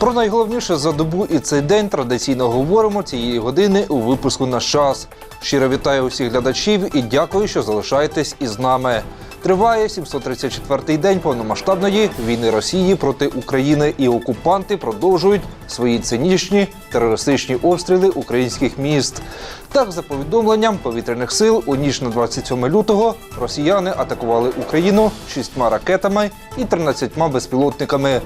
Про найголовніше за добу і цей день традиційно говоримо цієї години у випуску «Наш час». Щиро вітаю усіх глядачів і дякую, що залишаєтесь із нами. Триває 734-й день повномасштабної війни Росії проти України, і окупанти продовжують свої цинічні терористичні обстріли українських міст. Так, за повідомленням повітряних сил, у ніч на 27 лютого росіяни атакували Україну шістьма ракетами і 13 безпілотниками.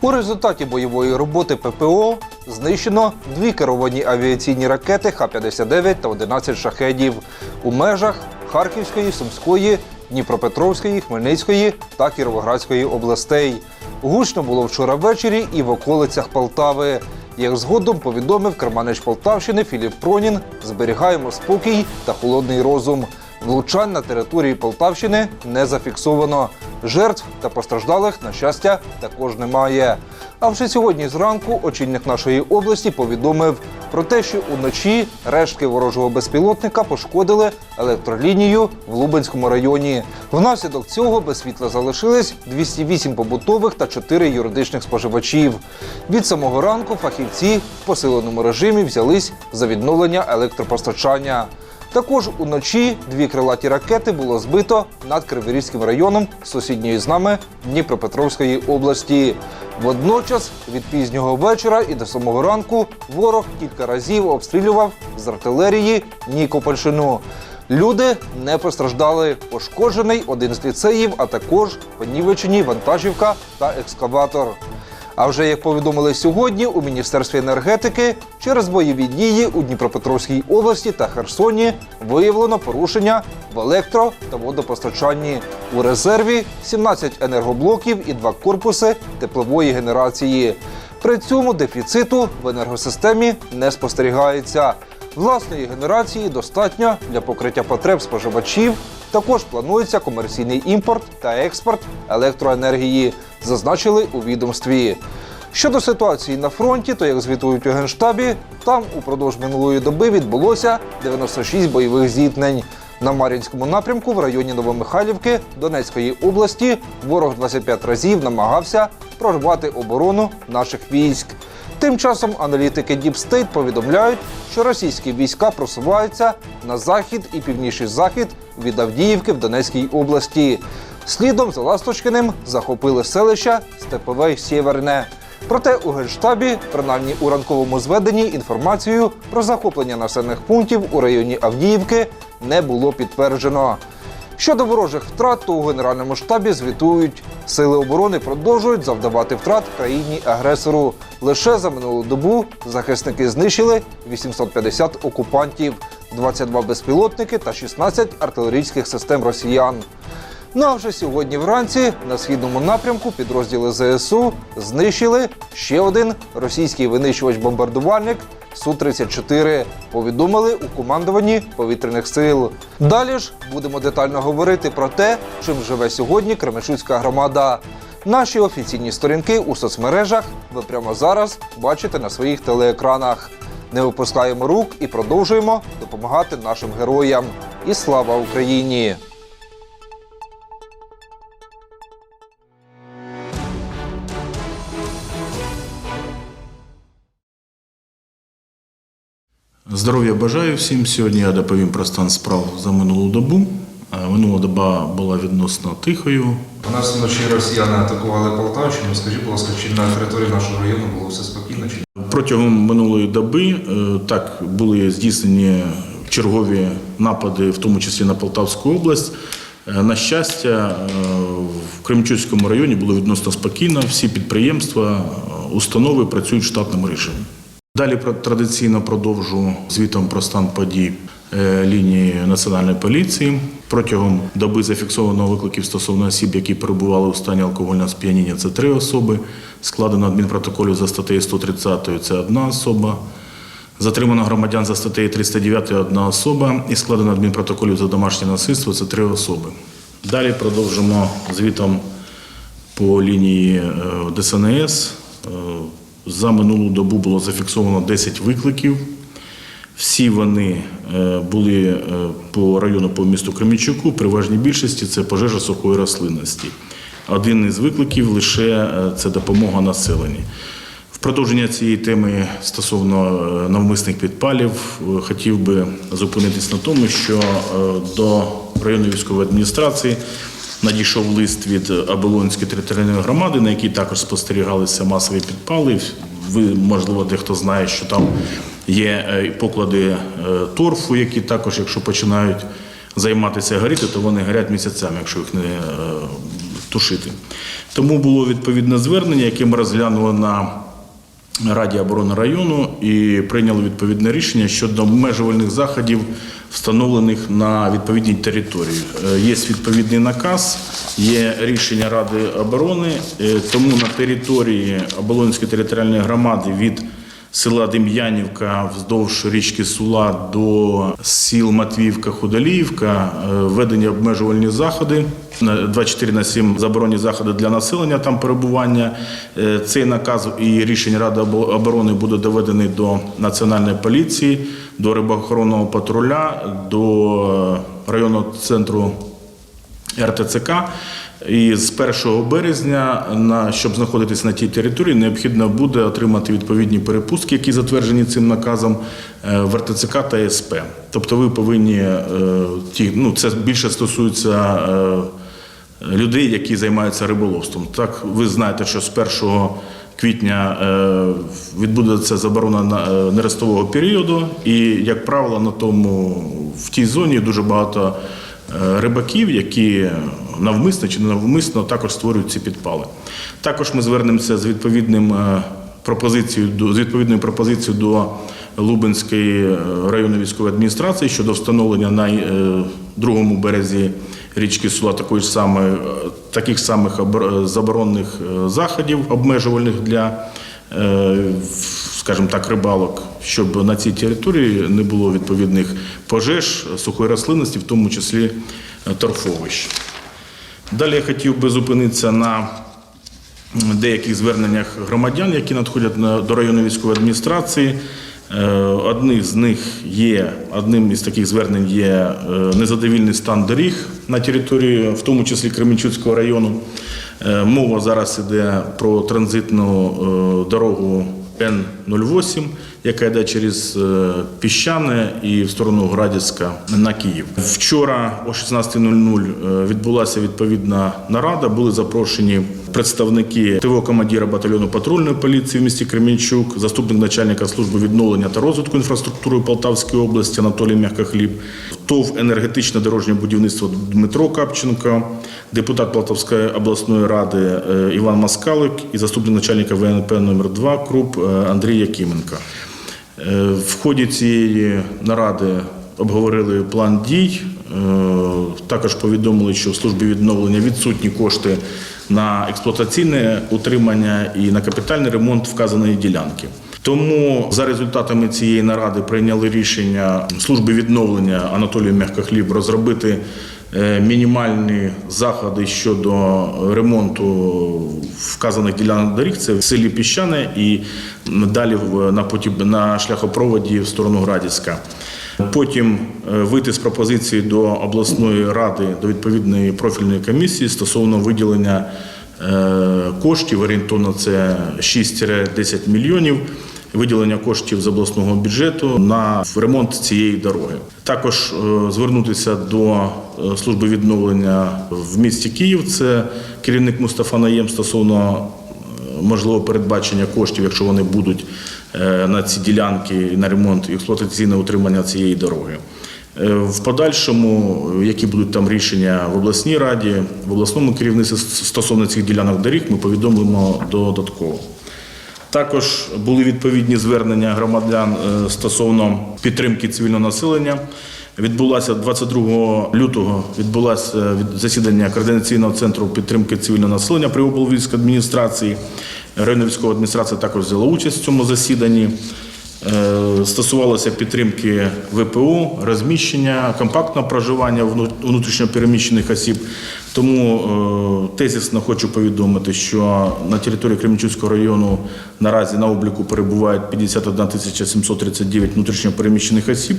У результаті бойової роботи ППО знищено дві керовані авіаційні ракети Х-59 та 11 шахедів у межах Харківської, Сумської, Дніпропетровської, Хмельницької та Кіровоградської областей. Гучно було вчора ввечері і в околицях Полтави. Як згодом повідомив керманич Полтавщини Філіп Пронін, зберігаємо спокій та холодний розум. Влучань на території Полтавщини не зафіксовано. Жертв та постраждалих, на щастя, також немає. А вже сьогодні зранку очільник нашої області повідомив про те, що уночі рештки ворожого безпілотника пошкодили електролінію в Лубенському районі. Внаслідок цього без світла залишились 208 побутових та 4 юридичних споживачів. Від самого ранку фахівці в посиленому режимі взялись за відновлення електропостачання. Також уночі дві крилаті ракети було збито над Криворізьким районом сусідньої з нами Дніпропетровської області. Водночас від пізнього вечора і до самого ранку ворог кілька разів обстрілював з артилерії Нікопольщину. Люди не постраждали. Пошкоджений один з ліцеїв, а також понівечені вантажівка та екскаватор. А вже як повідомили сьогодні у міністерстві енергетики, через бойові дії у Дніпропетровській області та Херсоні виявлено порушення в електро та водопостачанні. У резерві 17 енергоблоків і два корпуси теплової генерації. При цьому дефіциту в енергосистемі не спостерігається. Власної генерації достатньо для покриття потреб споживачів. Також планується комерційний імпорт та експорт електроенергії, зазначили у відомстві. Щодо ситуації на фронті, то як звітують у генштабі, там упродовж минулої доби відбулося 96 бойових зіткнень. На Мар'їнському напрямку в районі Новомихайлівки Донецької області ворог 25 разів намагався прорвати оборону наших військ. Тим часом аналітики Deep State повідомляють, що російські війська просуваються на захід і північний захід від Авдіївки в Донецькій області. Слідом за Ласточкиним захопили селища Степове й Сєверне. Проте у генштабі, принаймні у ранковому зведенні, інформацію про захоплення населених пунктів у районі Авдіївки не було підтверджено. Щодо ворожих втрат, то у Генеральному штабі звітують, сили оборони продовжують завдавати втрат країні-агресору. Лише за минулу добу захисники знищили 850 окупантів, 22 безпілотники та 16 артилерійських систем росіян. Ну а вже сьогодні вранці на східному напрямку підрозділи ЗСУ знищили ще один російський винищувач-бомбардувальник Су-34. Повідомили у командуванні повітряних сил. Далі ж будемо детально говорити про те, чим живе сьогодні Кременчуцька громада. Наші офіційні сторінки у соцмережах ви прямо зараз бачите на своїх телеекранах. Не випускаємо рук і продовжуємо допомагати нашим героям. І слава Україні! Здоров'я бажаю всім. Сьогодні я доповім про стан справ за минулу добу. Е, Минула доба була відносно тихою. У нас вночі росіяни атакували Полтавщину. Скажіть, будь ласка, чи на території нашого району було все спокійно? Чи Протягом минулої доби е, так були здійснені чергові напади, в тому числі на Полтавську область. Е, На щастя, в Кремчуцькому районі було відносно спокійно. Всі підприємства, установи працюють в штатному режимі. Далі традиційно продовжу звітом про стан подій е, лінії національної поліції. Протягом доби зафіксовано викликів стосовно осіб, які перебували у стані алкогольного сп'яніння. Це три особи. Складено адмінпротоколів за статтею 130 – це одна особа. Затримано громадян за статтею 309 – одна особа. І складено адмінпротоколів за домашнє насильство це три особи. Далі продовжимо звітом по лінії е, ДСНС. За минулу добу було зафіксовано 10 викликів. Всі вони е, були е, по району по місту Кремінчуку. Переважній більшості це пожежа сухої рослинності. Один із викликів лише е, це допомога населенню. В продовження цієї теми стосовно навмисних підпалів хотів би зупинитись на тому, що до районної військової адміністрації надійшов лист від Аболонської територіальної громади, на якій також спостерігалися масові підпали. Ви, можливо, дехто знає, що там є е, поклади е, торфу, які також, якщо починають займатися горіти, то вони горять місяцями, якщо їх не е, тушити. Тому було відповідне звернення, яке ми розглянули на Раді оборони району і прийняли відповідне рішення щодо обмежувальних заходів, встановлених на відповідній території. Е, Є відповідний наказ, є рішення Ради оборони, е, тому на території Оболонської територіальної громади від села Дем'янівка вздовж річки Сула до сіл Матвіївка, Худоліївка, е, введені обмежувальні заходи. На 24 на 7 заборонні заходи для населення там перебування. Е, Цей наказ і рішення Ради оборони буде доведений до Національної поліції, до рибоохоронного патруля, до е, районного центру РТЦК. І з 1 березня, на, щоб знаходитися на тій території, необхідно буде отримати відповідні перепустки, які затверджені цим наказом е, в РТЦК та СП. Тобто ви повинні, е, ті, ну, це більше стосується е, людей, які займаються риболовством. Так, ви знаєте, що з 1 квітня відбудеться заборона на- нерестового періоду, і, як правило, на тому в тій зоні дуже багато рибаків, які навмисно чи не навмисно також створюють ці підпали. Також ми звернемося з відповідним е, пропозицією до з відповідною пропозицією до Лубенської е, районної військової адміністрації щодо встановлення на е, другому березі річки Сула такої ж самої, е, таких самих заборонних заходів обмежувальних для, скажімо так, рибалок, щоб на цій території не було відповідних пожеж, сухої рослинності, в тому числі е, торфовищ. Далі я хотів би зупинитися на деяких зверненнях громадян, які надходять до районної військової адміністрації. Е, з них є, одним із таких звернень є е, незадовільний стан доріг на території, в тому числі Кременчуцького району. Мова зараз іде про транзитну дорогу Н-08, яка йде через е, Піщане і в сторону Градівська на Київ. Вчора о 16.00 е, відбулася відповідна нарада. Були запрошені представники ТВО командира батальйону патрульної поліції в місті Кремінчук, заступник начальника служби відновлення та розвитку інфраструктури Полтавської області Анатолій М'якохліб, ТОВ енергетичне дорожнє будівництво Дмитро Капченко, депутат Полтавської обласної ради е, Іван Маскалик і заступник начальника ВНП номер 2 КРУП Андрій Якименко. Е, В ході цієї наради обговорили план дій. Е, Також повідомили, що в службі відновлення відсутні кошти на експлуатаційне утримання і на капітальний ремонт вказаної ділянки. Тому за результатами цієї наради прийняли рішення служби відновлення Анатолію Мягкохліб розробити мінімальні заходи щодо ремонту вказаних ділянок доріг. Це в селі Піщане і далі на поті- на шляхопроводі в сторону Градівська. Потім е, вийти з пропозиції до обласної ради, до відповідної профільної комісії стосовно виділення е, коштів, орієнтовно це 6-10 мільйонів. Виділення коштів з обласного бюджету на ремонт цієї дороги. Також е, звернутися до е, служби відновлення в місті Київ. Це керівник Мустафа Наєм стосовно можливо передбачення коштів, якщо вони будуть е, на ці ділянки на ремонт і експлуатаційне утримання цієї дороги. Е, В подальшому, е, які будуть там рішення в обласній раді, в обласному керівництві стосовно цих ділянок доріг, ми повідомимо додатково. Також були відповідні звернення громадян е, стосовно підтримки цивільного населення. Відбулася 22 лютого відбулося е, засідання координаційного центру підтримки цивільного населення при облвійській адміністрації. Районна військова адміністрація також взяла участь в цьому засіданні. Е, Стосувалося підтримки ВПО, розміщення, компактного проживання вну- внутрішньопереміщених осіб. Тому е, тезісно хочу повідомити, що на території Кременчуцького району наразі на обліку перебувають 51 тисяча 739 внутрішньопереміщених осіб.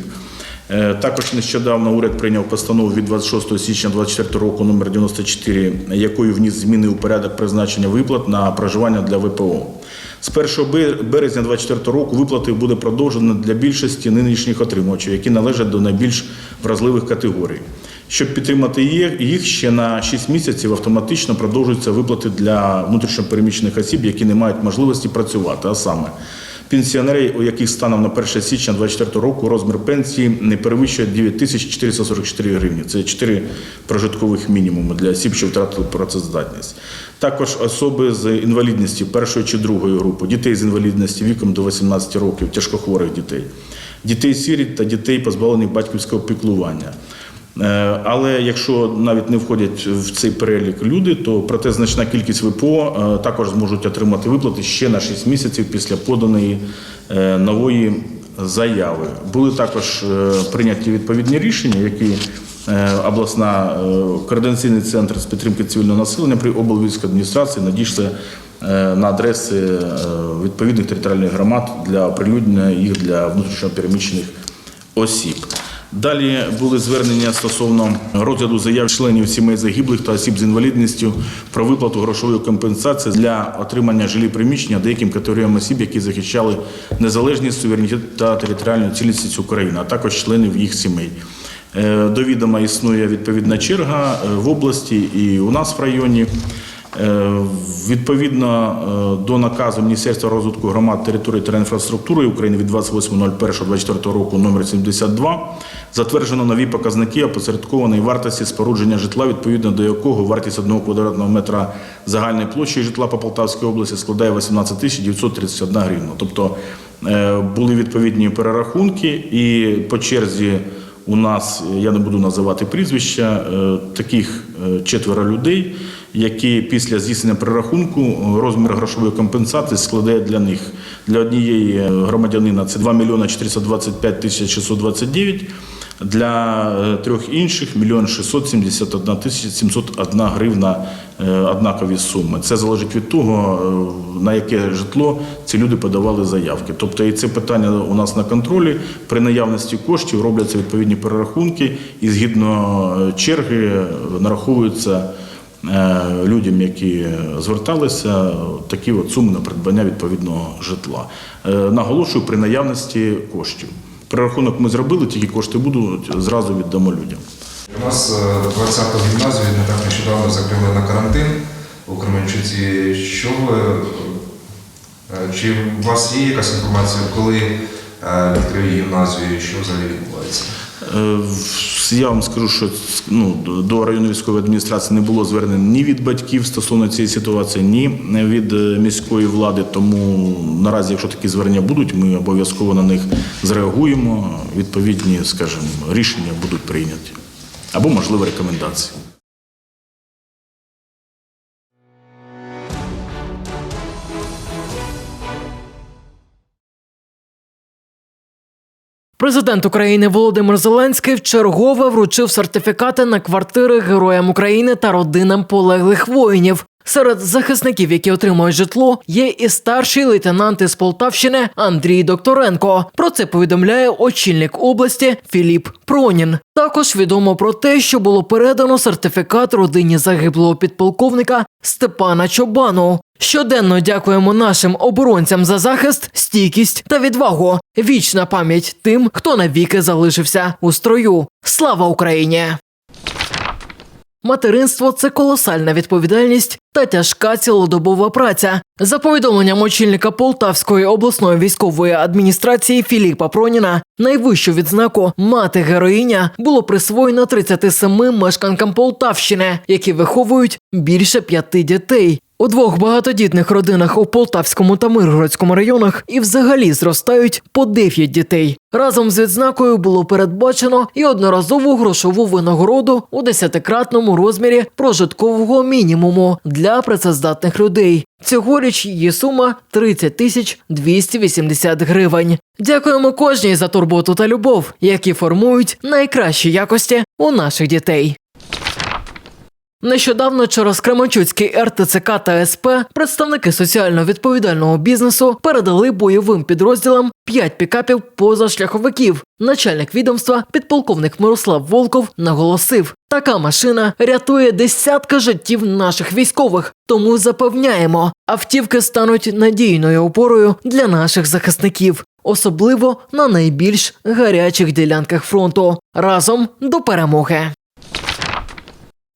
Е, Також нещодавно уряд прийняв постанову від 26 січня 2024 року номер 94, якою вніс зміни у порядок призначення виплат на проживання для ВПО. З 1 бе- березня 2024 року виплати буде продовжено для більшості нинішніх отримувачів, які належать до найбільш вразливих категорій. Щоб підтримати їх ще на 6 місяців автоматично продовжуються виплати для внутрішньопереміщених осіб, які не мають можливості працювати. А саме пенсіонерів, у яких станом на 1 січня 2024 року розмір пенсії не перевищує 9444 гривні. Це 4 прожиткових мінімуми для осіб, що втратили працездатність. Також особи з інвалідністю першої чи другої групи, дітей з інвалідністю віком до 18 років, тяжкохворих дітей, дітей сиріт та дітей, позбавлених батьківського піклування. Е, Але якщо навіть не входять в цей перелік люди, то проте значна кількість ВПО е, також зможуть отримати виплати ще на 6 місяців після поданої е, нової заяви. Були також прийняті відповідні рішення, які обласна координаційний центр з підтримки цивільного населення при облвійській адміністрації надійшли на адреси відповідних територіальних громад для оприлюднення їх для внутрішньопереміщених осіб. Далі були звернення стосовно розгляду заяв членів сімей загиблих та осіб з інвалідністю про виплату грошової компенсації для отримання жилі приміщення деяким категоріям осіб, які захищали незалежність, суверенітет та територіальну цілісність України, а також членів їх сімей. Е, До відома існує відповідна черга е, в області і у нас в районі. Е, Відповідно до наказу Міністерства розвитку громад території та інфраструктури України від 28.01.24 року номер 72 затверджено нові показники опосередкованої вартості спорудження житла, відповідно до якого вартість одного квадратного метра загальної площі житла по Полтавській області складає 18 тисяч 931 гривна. Тобто е, були відповідні перерахунки і по черзі у нас, я не буду називати прізвища, е, таких е, четверо людей, які після здійснення перерахунку розмір грошової компенсації складає для них для однієї громадянина це 2 мільйона 425 тисяч 629, для е, трьох інших 1 671 тисяча 701 гривна е, однакові суми. Це залежить від того, е, на яке житло ці люди подавали заявки. Тобто і це питання у нас на контролі. При наявності коштів робляться відповідні перерахунки і згідно черги нараховуються людям, які зверталися, такі от суми на придбання відповідного житла. Наголошую при наявності коштів. Перерахунок ми зробили, тільки кошти будуть, зразу віддамо людям. У нас е, 20-ту гімназію не так нещодавно закрили на карантин у Кременчуці. Що ви, е, чи у вас є якась інформація, коли відкрили відкриють гімназію, і що взагалі відбувається? Е, Я вам скажу, що ну, до районної військової адміністрації не було звернень ні від батьків стосовно цієї ситуації, ні від е, міської влади. Тому наразі, якщо такі звернення будуть, ми обов'язково на них зреагуємо. Відповідні, скажімо, рішення будуть прийняті або можливо рекомендації. Президент України Володимир Зеленський вчергове вручив сертифікати на квартири героям України та родинам полеглих воїнів. Серед захисників, які отримують житло, є і старший лейтенант із Полтавщини Андрій Докторенко. Про це повідомляє очільник області Філіп Пронін. Також відомо про те, що було передано сертифікат родині загиблого підполковника Степана Чобану. Щоденно дякуємо нашим оборонцям за захист, стійкість та відвагу. Вічна пам'ять тим, хто навіки залишився у строю. Слава Україні! Материнство це колосальна відповідальність та тяжка цілодобова праця. За повідомленням очільника Полтавської обласної військової адміністрації Філіпа Проніна, найвищу відзнаку мати героїня було присвоєно 37 мешканкам Полтавщини, які виховують більше п'яти дітей. У двох багатодітних родинах у Полтавському та Миргородському районах і взагалі зростають по 9 дітей. Разом з відзнакою було передбачено і одноразову грошову винагороду у десятикратному розмірі прожиткового мінімуму для працездатних людей. Цьогоріч її сума 30 тисяч 280 гривень. Дякуємо кожній за турботу та любов, які формують найкращі якості у наших дітей. Нещодавно через Кременчуцький РТЦК та СП представники соціально відповідального бізнесу передали бойовим підрозділам 5 пікапів позашляховиків. Начальник відомства, підполковник Мирослав Волков, наголосив, Така машина рятує десятка життів наших військових, тому запевняємо, автівки стануть надійною опорою для наших захисників, особливо на найбільш гарячих ділянках фронту. Разом до перемоги.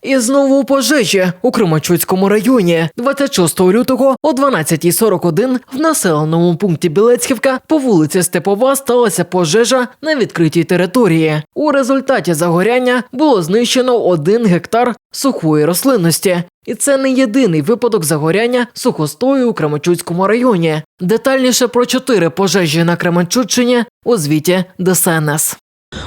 І знову пожежі у Кременчуцькому районі 26 лютого о 12.41 в населеному пункті Білецьківка по вулиці Степова сталася пожежа на відкритій території. У результаті загоряння було знищено один гектар сухої рослинності. І це не єдиний випадок загоряння сухостою у Кременчуцькому районі. Детальніше про чотири пожежі на Кременчуччині у звіті ДСНС.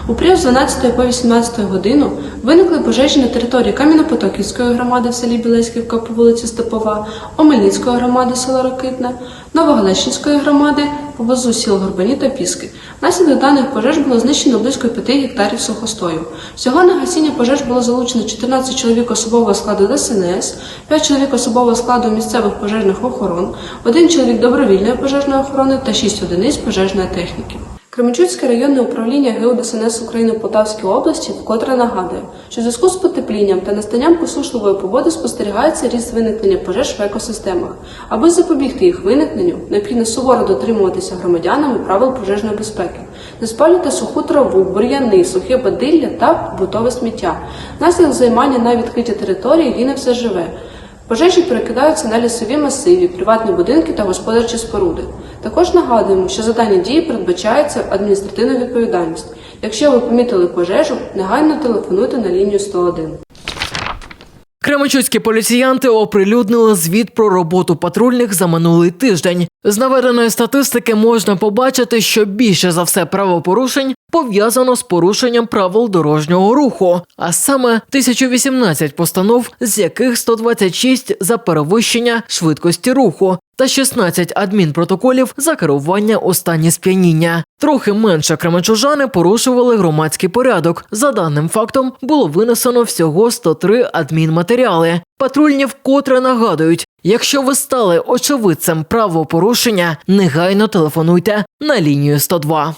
У період з 12 по 18 годину виникли пожежі на території Кам'янопотоківської громади в селі Білецьківка по вулиці Степова, Омельницької громади села Рокитне, Новогалещинської громади поблизу сіл Горбані та Піски. Внаслідок даних пожеж було знищено близько 5 гектарів сухостою. Всього на гасіння пожеж було залучено 14 чоловік особового складу ДСНС, 5 чоловік особового складу місцевих пожежних охорон, 1 чоловік добровільної пожежної охорони та 6 одиниць пожежної техніки. Кременчуцьке районне управління ГУ ДСНС України в Полтавській області вкотре нагадує, що в зв'язку з потеплінням та настанням посушливої погоди спостерігається ріст виникнення пожеж в екосистемах. Аби запобігти їх виникненню, необхідно суворо дотримуватися громадянами правил пожежної безпеки, не спалювати суху траву, бур'яни, сухе бадилля та побутове сміття. Внаслідок займання на відкритій території гине все живе. Пожежі перекидаються на лісові масиві, приватні будинки та господарчі споруди. Також нагадуємо, що за дані дії передбачається адміністративна відповідальність. Якщо ви помітили пожежу, негайно телефонуйте на лінію 101. Кременчуцькі поліціянти оприлюднили звіт про роботу патрульних за минулий тиждень. З наведеної статистики можна побачити, що більше за все правопорушень пов'язано з порушенням правил дорожнього руху, а саме 1018 постанов, з яких 126 за перевищення швидкості руху. Та 16 адмінпротоколів за керування у стані сп'яніння. Трохи менше кременчужани порушували громадський порядок. За даним фактом було винесено всього 103 адмінматеріали. Патрульні вкотре нагадують, якщо ви стали очевидцем правопорушення, негайно телефонуйте на лінію 102.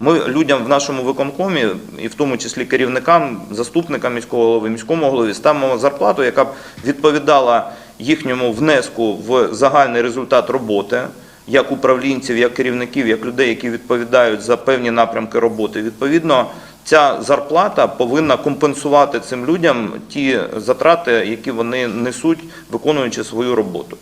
Ми людям в нашому виконкомі, і в тому числі керівникам, заступникам міського голови, міському голові, ставимо зарплату, яка б відповідала їхньому внеску в загальний результат роботи, як управлінців, як керівників, як людей, які відповідають за певні напрямки роботи. Відповідно, ця зарплата повинна компенсувати цим людям ті затрати, які вони несуть, виконуючи свою роботу.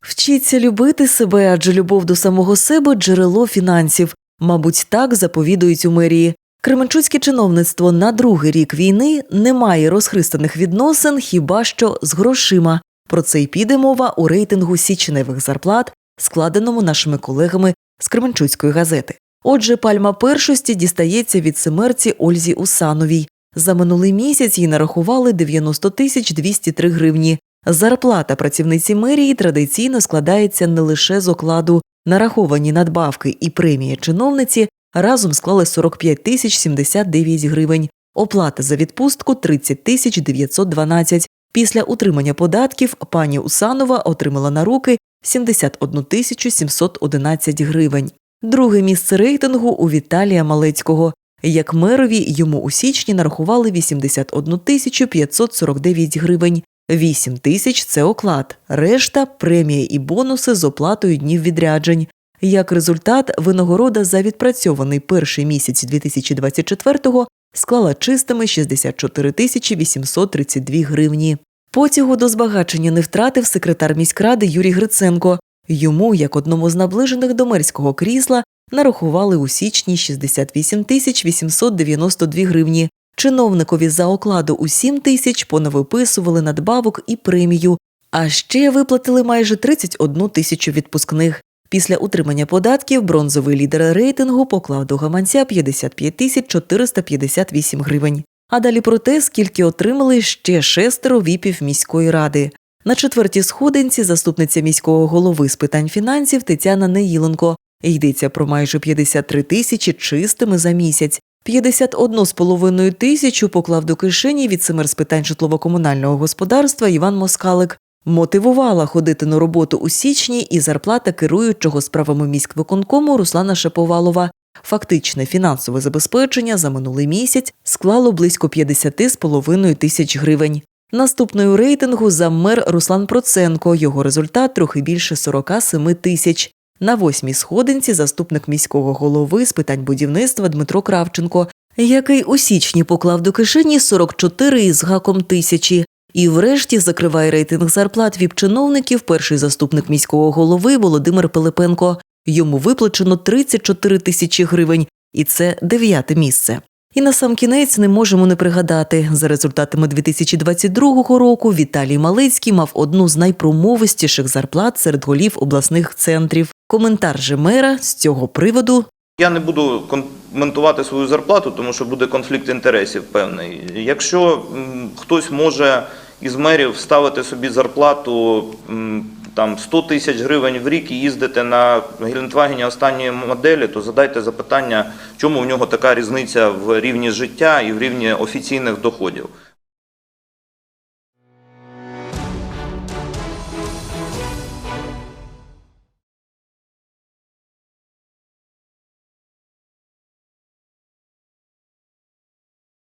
Вчіться любити себе, адже любов до самого себе джерело фінансів. Мабуть, так заповідують у мерії. Кременчуцьке чиновництво на другий рік війни не має розхристаних відносин хіба що з грошима. Про це й піде мова у рейтингу січневих зарплат, складеному нашими колегами з Кременчуцької газети. Отже, пальма першості дістається від семерці Ользі Усановій. За минулий місяць їй нарахували 90 тисяч 203 гривні. Зарплата працівниці мерії традиційно складається не лише з окладу. Нараховані надбавки і премії чиновниці разом склали 45 тисяч 79 гривень. Оплата за відпустку 30 тисяч 912. Після утримання податків пані Усанова отримала на руки 71 тисячу 711 гривень. Друге місце рейтингу у Віталія Малецького. Як мерові йому у січні нарахували 81 тисячу 549 гривень. 8 тисяч це оклад, решта премія і бонуси з оплатою днів відряджень. Як результат, винагорода за відпрацьований перший місяць 2024-го склала чистими 64 тисячі 832 гривні. Потягу до збагачення не втратив секретар міськради Юрій Гриценко. Йому, як одному з наближених до мерського крісла, нарахували у січні 68 тисяч 892 гривні. Чиновникові за окладу у 7 тисяч понавиписували надбавок і премію, а ще виплатили майже 31 тисячу відпускних. Після утримання податків бронзовий лідер рейтингу поклав до гаманця 55 тисяч 458 гривень. А далі про те, скільки отримали ще шестеро віпів міської ради. На четвертій сходинці заступниця міського голови з питань фінансів Тетяна Неїленко. Йдеться про майже 53 тисячі чистими за місяць. 51,5 тисячу поклав до кишені віцемер з питань житлово-комунального господарства Іван Москалик. Мотивувала ходити на роботу у січні і зарплата керуючого справами міськвиконкому Руслана Шаповалова. Фактичне фінансове забезпечення за минулий місяць склало близько 50,5 тисяч гривень. Наступною рейтингу замер Руслан Проценко. Його результат трохи більше 47 тисяч. На восьмій сходинці заступник міського голови з питань будівництва Дмитро Кравченко, який у січні поклав до кишені 44 із гаком тисячі. І врешті закриває рейтинг зарплат віп-чиновників перший заступник міського голови Володимир Пилипенко. Йому виплачено 34 тисячі гривень, і це дев'яте місце. І на сам кінець не можемо не пригадати. За результатами 2022 року Віталій Малицький мав одну з найпромовистіших зарплат серед голів обласних центрів. Коментар же мера з цього приводу Я не буду коментувати свою зарплату, тому що буде конфлікт інтересів певний. Якщо хтось може із мерів ставити собі зарплату там 100 тисяч гривень в рік і їздити на Гелендвагені останньої моделі, то задайте запитання, чому в нього така різниця в рівні життя і в рівні офіційних доходів.